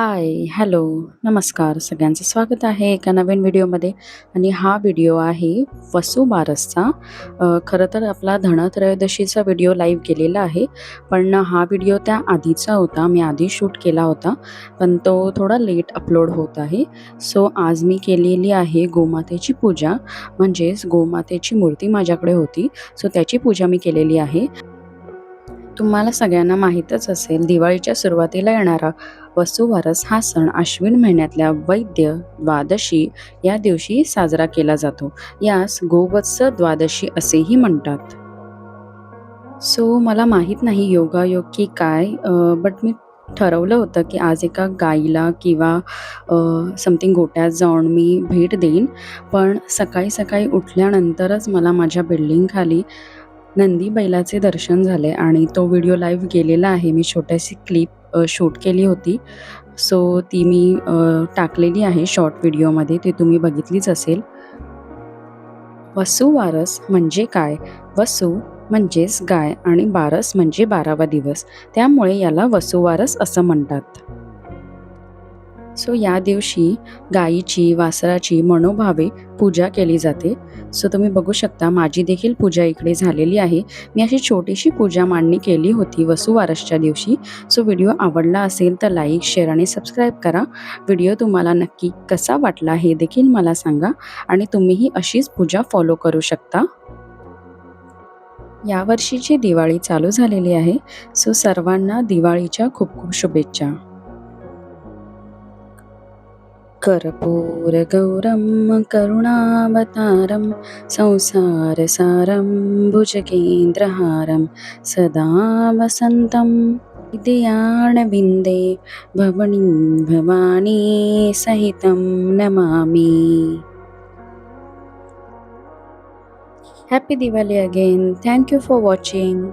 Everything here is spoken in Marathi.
हाय, हॅलो, नमस्कार. सगळ्यांचं स्वागत आहे एका नवीन व्हिडिओमध्ये आणि हा व्हिडिओ आहे वसुबारसचा. बारसचा खरं तर आपला धनत्रयोदशीचा व्हिडिओ लाईव्ह केलेला आहे. पण हा व्हिडिओ त्या आधीचा होता. मी आधी शूट केला होता. पण तो थोडा लेट अपलोड होत आहे. सो आज मी केलेली आहे गोमातेची पूजा. म्हणजेच गोमातेची मूर्ती माझ्याकडे होती. सो त्याची पूजा मी केलेली आहे. तुम्हाला सगळ्यांना माहीतच असेल दिवाळीच्या सुरुवातीला येणारा वसुवारस हा सण आश्विन महिन्यातल्या वैद्य द्वादशी या दिवशी साजरा केला जातो. यास गोवत्स द्वादशी असेही म्हणतात. सो मला माहीत नाही योगायोग की काय बट मी ठरवलं होतं की आज एका गाईला किंवा समथिंग गोट्यात जाऊन मी भेट देईन. पण सकाळी-सकाळी उठल्यानंतरच मला माझ्या बिल्डिंगखाली नंदी बैलाचे दर्शन झाले आणि तो व्हिडिओ लाईव्ह गेलेला आहे. मी छोटीशी क्लिप शूट केली होती. सो ती मी टाकलेली आहे शॉर्ट व्हिडिओमध्ये. ती तुम्ही बघितलीच असेल. वसुवारस म्हणजे काय? वसू म्हणजेच गाय आणि बारस म्हणजे 12वा दिवस. त्यामुळे याला वसुवारस असं म्हणतात. सो या दिवशी गायीची, वासराची मनोभावे पूजा केली जाते. सो तुम्ही बघू शकता माझी देखील पूजा इकडे झालेली आहे. मी अशी छोटीशी पूजा मांडणी केली होती वसुवारसच्या दिवशी. सो व्हिडिओ आवडला असेल तर लाईक, शेअर आणि सबस्क्राईब करा. व्हिडिओ तुम्हाला नक्की कसा वाटला हे देखील मला सांगा आणि तुम्हीही अशीच पूजा फॉलो करू शकता. यावर्षीची दिवाळी चालू झालेली आहे. सो सर्वांना दिवाळीच्या खूप-खूप शुभेच्छा. कर्पूरगौरं करुणावतारं संसारसारं भुजगेन्द्रहारं सदा वसन्तं हृदयारविन्दे भवनीं भवानी सहितं नमामि. Happy Diwali again. Thank you for watching.